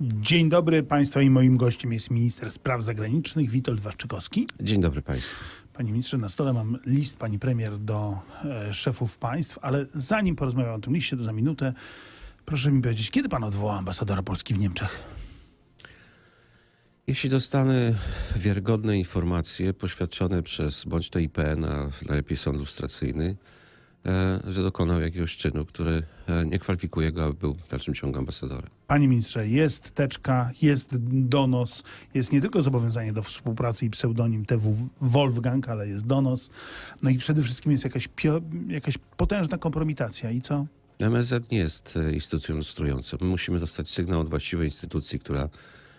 Dzień dobry Państwa i moim gościem jest minister spraw zagranicznych Witold Waszczykowski. Dzień dobry Państwu. Panie ministrze, na stole mam list pani premier do e, szefów państw, ale zanim porozmawiam o tym liście, to za minutę proszę mi powiedzieć, kiedy pan odwoła ambasadora Polski w Niemczech? Jeśli dostanę wiarygodne informacje poświadczone przez bądź to IPN, a najlepiej sąd lustracyjny, że dokonał jakiegoś czynu, który e, nie kwalifikuje go, aby był w dalszym ciągu ambasadorem. Panie ministrze, jest teczka, jest donos, jest nie tylko zobowiązanie do współpracy i pseudonim TW Wolfgang, ale jest donos. No i przede wszystkim jest jakaś, jakaś potężna kompromitacja. I co? MSZ nie jest e, instytucją lustrującą. My musimy dostać sygnał od właściwej instytucji, która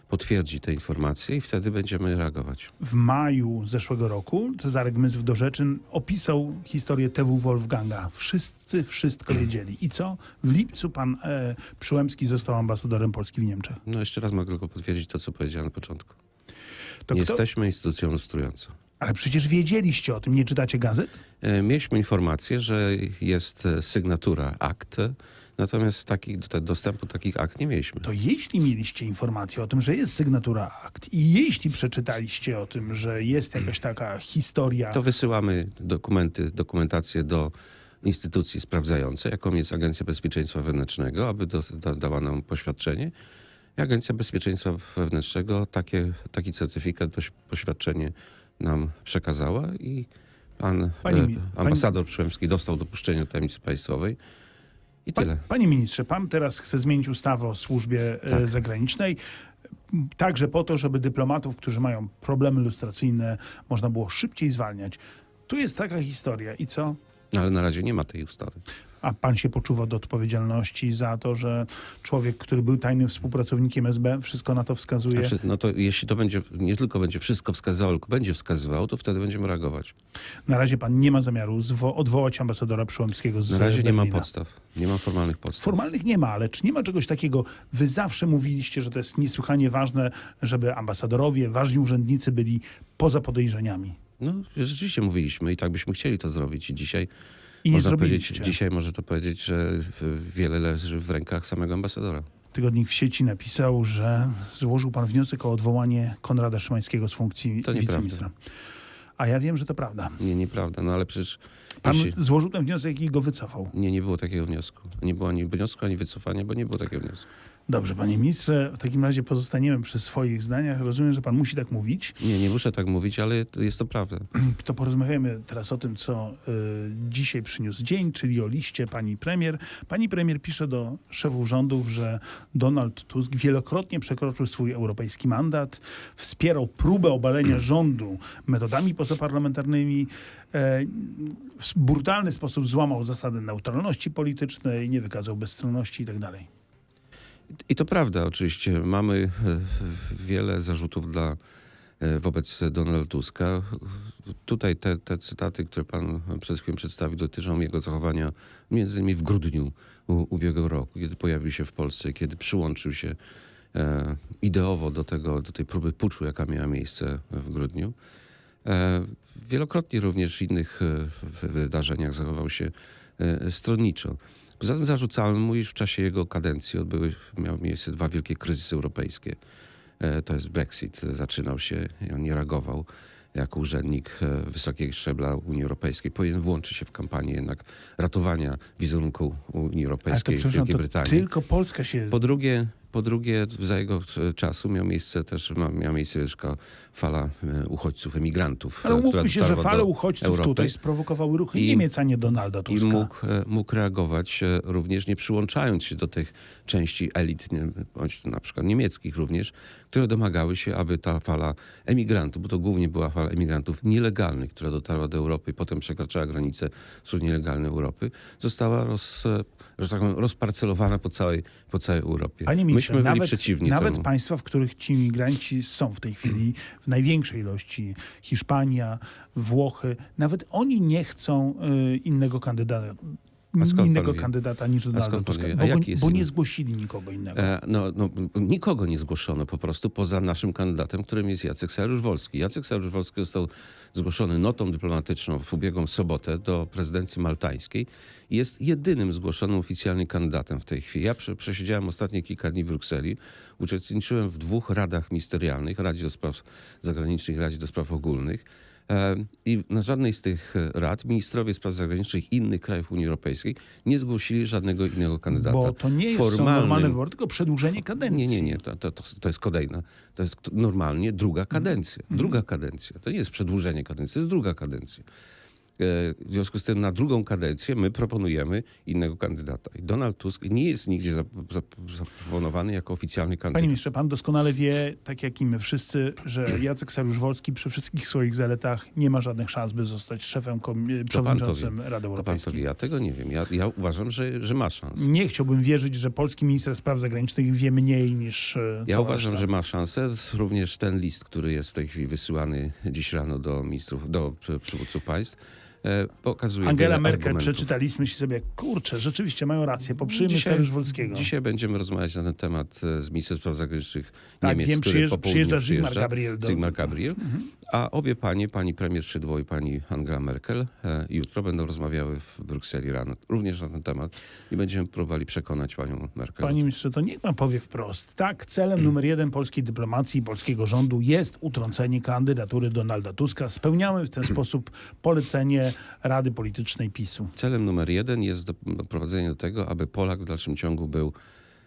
potwierdzi te informacje i wtedy będziemy reagować. W maju zeszłego roku Cezarek Mysł do Rzeczyn opisał historię TW Wolfganga. Wszyscy wszystko wiedzieli. I co? W lipcu pan e, Przyłębski został ambasadorem Polski w Niemczech. No jeszcze raz mogę tylko potwierdzić to, co powiedziałem na początku. Nie jesteśmy instytucją lustrującą. Ale przecież wiedzieliście o tym. Nie czytacie gazet? E, Mieliśmy informację, że jest e, sygnatura akt, natomiast takich, do- dostępu do takich akt nie mieliśmy. To jeśli mieliście informację o tym, że jest sygnatura akt i jeśli przeczytaliście o tym, że jest jakaś taka historia, To wysyłamy dokumenty, dokumentację do instytucji sprawdzającej, jaką jest Agencja Bezpieczeństwa Wewnętrznego, aby do, da, dała nam poświadczenie. I Agencja Bezpieczeństwa Wewnętrznego takie, taki certyfikat, poświadczenie nam przekazała i pan Pani e, ambasador Przyłębski dostał dopuszczenie do tajemnicy państwowej i tyle. panie ministrze, pan teraz chce zmienić ustawę o służbie e, Tak. zagranicznej. Także po to, żeby dyplomatów, którzy mają problemy lustracyjne, można było szybciej zwalniać. Tu jest taka historia. I co? Ale na razie nie ma tej ustawy. A pan się poczuwa do odpowiedzialności za to, że człowiek, który był tajnym współpracownikiem SB, wszystko na to wskazuje. Znaczy, no to jeśli to będzie, nie tylko będzie wszystko wskazywało, tylko będzie wskazywało, to wtedy będziemy reagować. Na razie pan nie ma zamiaru odwołać ambasadora Przyłębskiego z Na razie nie ma Berlina. podstaw. Nie ma formalnych podstaw. Formalnych nie ma, ale czy nie ma czegoś takiego? Wy zawsze mówiliście, że to jest niesłychanie ważne, żeby ambasadorowie, ważni urzędnicy byli poza podejrzeniami. No, rzeczywiście mówiliśmy i tak byśmy chcieli to zrobić. I dzisiaj I nie można zrobiliście. powiedzieć, dzisiaj może to powiedzieć, że wiele leży w rękach samego ambasadora. Tygodnik w sieci napisał, że złożył pan wniosek o odwołanie Konrada Szymańskiego z funkcji To wiceministra. A ja wiem, że to prawda. Nie, nieprawda. No ale przecież Pan jeśli... złożył ten wniosek i go wycofał. nie, nie było takiego wniosku. Nie było ani wniosku, ani wycofania, bo nie było takiego wniosku. Dobrze, panie ministrze, w takim razie pozostaniemy przy swoich zdaniach. Rozumiem, że pan musi tak mówić. Nie, nie muszę tak mówić, ale jest to prawda. To porozmawiamy teraz o tym, co y, dzisiaj przyniósł dzień, czyli o liście pani premier. Pani premier pisze do szefów rządów, że Donald Tusk wielokrotnie przekroczył swój europejski mandat, wspierał próbę obalenia rządu metodami pozaparlamentarnymi, e, w brutalny sposób złamał zasady neutralności politycznej, nie wykazał bezstronności itd. I to prawda, oczywiście. Mamy e, wiele zarzutów dla, e, wobec Donalda Tuska. Tutaj te, te cytaty, które pan przed chwilą przedstawił, dotyczą jego zachowania między innymi w grudniu ubiegłego roku, kiedy pojawił się w Polsce, kiedy przyłączył się e, ideowo do, tego, do tej próby puczu, jaka miała miejsce w grudniu. E, Wielokrotnie również w innych e, wydarzeniach zachował się e, stronniczo. Poza tym zarzucałem mu, iż w czasie jego kadencji odbyły, miały miejsce dwa wielkie kryzysy europejskie. E, To jest Brexit, zaczynał się i on nie reagował jako urzędnik e, wysokiego szczebla Unii Europejskiej. Powinien włączyć się w kampanię jednak ratowania wizerunku Unii to, Europejskiej w przepraszam, Wielkiej to Brytanii. tylko Polska się... Po drugie, po drugie, za jego e, czasu miał miejsce też, miała miejsce fala e, uchodźców, emigrantów. Ale umówmy się, że fale uchodźców Europy. tutaj sprowokowały ruchy I- Niemiec, a nie Donalda I Tuska. mógł, e, mógł reagować również nie przyłączając się do tych części elit, bądź na przykład niemieckich również, które domagały się, aby ta fala emigrantów, bo to głównie była fala emigrantów nielegalnych, która dotarła do Europy i potem przekraczała granice wśród nielegalnej Europy, została roz, że tak powiem, rozparcelowana po całej, po całej Europie. Panie ministrze, Myśmy byli nawet, przeciwni nawet temu. państwa, w których ci migranci są w tej chwili w największej ilości, Hiszpania, Włochy, nawet oni nie chcą y, innego kandydata innego kandydata niż Donalda Tuska, bo, bo nie zgłosili nikogo innego. E, No, no, nikogo nie zgłoszono po prostu poza naszym kandydatem, którym jest Jacek Saryusz-Wolski. Jacek Saryusz-Wolski został zgłoszony notą dyplomatyczną w ubiegłą sobotę do prezydencji maltańskiej i jest jedynym zgłoszonym oficjalnie kandydatem w tej chwili. Ja prze, przesiedziałem ostatnie kilka dni w Brukseli, uczestniczyłem w dwóch radach ministerialnych, Radzie do Spraw Zagranicznych i Radzie do Spraw Ogólnych. E, I na żadnej z tych e, rad ministrowie spraw zagranicznych innych krajów Unii Europejskiej nie zgłosili żadnego innego kandydata. Bo to nie jest Formalnym- normalne wybory, tylko przedłużenie kadencji. nie, nie, nie. To, to, to, jest kolejna. To jest normalnie druga kadencja. Druga kadencja. To nie jest przedłużenie kadencji, to jest druga kadencja. E, W związku z tym na drugą kadencję my proponujemy innego kandydata. I Donald Tusk nie jest nigdzie zap- zap- zaproponowany jako oficjalny Panie kandydat. ministrze, pan doskonale wie, tak jak i my wszyscy, że Jacek Saryusz-Wolski przy wszystkich swoich zaletach nie ma żadnych szans, by zostać szefem, przewodniczącym. Rady To pan to Europejskiej. Ja tego nie wiem. Ja, ja uważam, że, że ma szansę. Nie chciałbym wierzyć, że polski minister spraw zagranicznych wie mniej niż e, Ja uważam, reszta. że ma szansę. Również ten list, który jest w tej chwili wysyłany dziś rano do ministrów, do przy- przywódców państw, pokazuje Angela Merkel, argumentów. przeczytaliśmy się sobie, kurczę, rzeczywiście mają rację, poprzyjmy Dzisiaj- Saryusz-Wolskiego. Dzisiaj będziemy rozmawiać na ten temat e, z ministrem spraw zagranicznych Tak, Niemiec, wiem, który przyjeżdża- po południu przyjeżdża przyjeżdża. Gabriel do- Sigmar Gabriel. A obie panie, pani premier Szydło i pani Angela Merkel, e, jutro będą rozmawiały w Brukseli rano, również na ten temat i będziemy próbowali przekonać panią Merkel. Panie ministrze, to niech pan powie wprost. Tak, celem Mm. numer jeden polskiej dyplomacji i polskiego rządu jest utrącenie kandydatury Donalda Tuska. Spełniamy w ten sposób polecenie Rady Politycznej PiSu. Celem numer jeden jest do- doprowadzenie do tego, aby Polak w dalszym ciągu był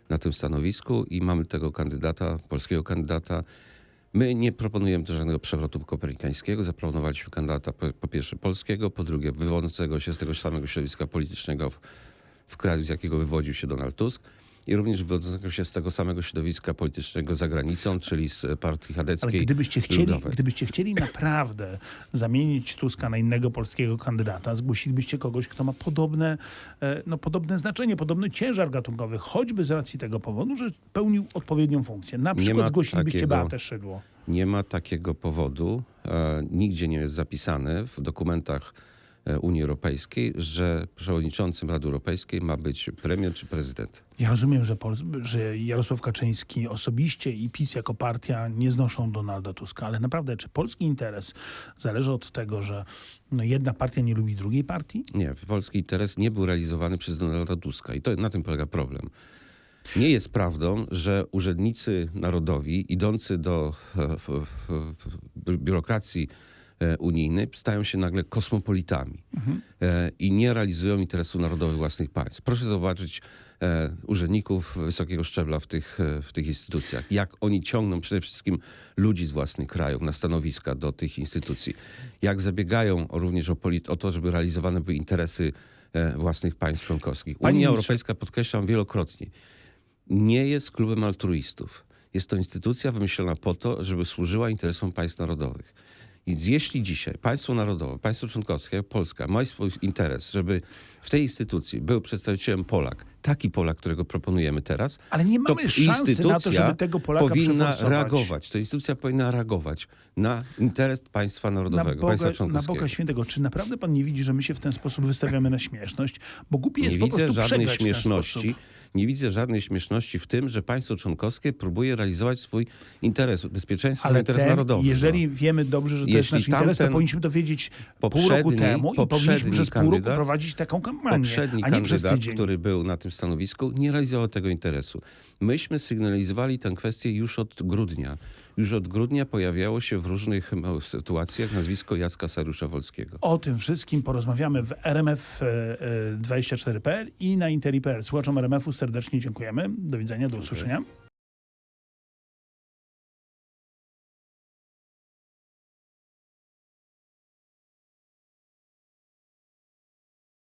na tym stanowisku i mamy tego kandydata, polskiego kandydata. My nie proponujemy też żadnego przewrotu kopernikańskiego. Zaproponowaliśmy kandydata po, po pierwsze polskiego, po drugie wywodzącego się z tego samego środowiska politycznego w, w kraju, z jakiego wywodził się Donald Tusk. I również wywodzącego się z tego samego środowiska politycznego za granicą, czyli z partii Ale chadeckiej gdybyście chcieli, ludowej. gdybyście chcieli naprawdę zamienić Tuska na innego polskiego kandydata, zgłosilibyście kogoś, kto ma podobne, e, no, podobne znaczenie, podobny ciężar gatunkowy, choćby z racji tego powodu, że pełnił odpowiednią funkcję. Na przykład zgłosilibyście takiego- Beatę Szydło. Nie ma takiego powodu, e, nigdzie nie jest zapisane w dokumentach Unii Europejskiej, że przewodniczącym Rady Europejskiej ma być premier czy prezydent. Ja rozumiem, że, Pol- że Jarosław Kaczyński osobiście i PiS jako partia nie znoszą Donalda Tuska, ale naprawdę, czy polski interes zależy od tego, że no, jedna partia nie lubi drugiej partii? Nie, polski interes nie był realizowany przez Donalda Tuska i to na tym polega problem. Nie jest prawdą, że urzędnicy narodowi idący do e, biurokracji e, unijnej stają się nagle kosmopolitami e, i nie realizują interesów narodowych własnych państw. Proszę zobaczyć e, urzędników wysokiego szczebla w tych, e, w tych instytucjach. Jak oni ciągną przede wszystkim ludzi z własnych krajów na stanowiska do tych instytucji. Jak zabiegają również o, o to, żeby realizowane były interesy e, własnych państw członkowskich. Panie Unia Europejska, podkreślam wielokrotnie, nie jest klubem altruistów. Jest to instytucja wymyślona po to, żeby służyła interesom państw narodowych. Więc jeśli dzisiaj państwo narodowe, państwo członkowskie, Polska, ma swój interes, żeby w tej instytucji był przedstawicielem Polak, taki Polak, którego proponujemy teraz, Ale nie to mamy szansy na to, żeby tego Polaka powinna reagować. To instytucja powinna reagować na interes państwa Na narodowego, Boga, państwa na członkowskiego. Boga Świętego, czy naprawdę pan nie widzi, że my się w ten sposób wystawiamy na śmieszność? Bo głupie jest Nie po widzę prostu żadnej śmieszności. Nie widzę żadnej śmieszności w tym, że państwo członkowskie próbuje realizować swój interes, bezpieczeństwo, Ale interes ten, narodowy. jeżeli no. wiemy dobrze, że to jest Jeśli nasz interes, to powinniśmy to wiedzieć pół roku temu i powinniśmy poprzedni przez pół roku prowadzić taką kampanię, Poprzedni a nie przez kandydat, tydzień. który był na tym stanowisku, nie realizował tego interesu. Myśmy sygnalizowali tę kwestię już od grudnia. Już od grudnia pojawiało się w różnych sytuacjach nazwisko Jacka Sarusza-Wolskiego. O tym wszystkim porozmawiamy w RMF e, e, 24.pl i na interi.pl. Słuchaczom RMF-u serdecznie dziękujemy. Do widzenia, do usłyszenia.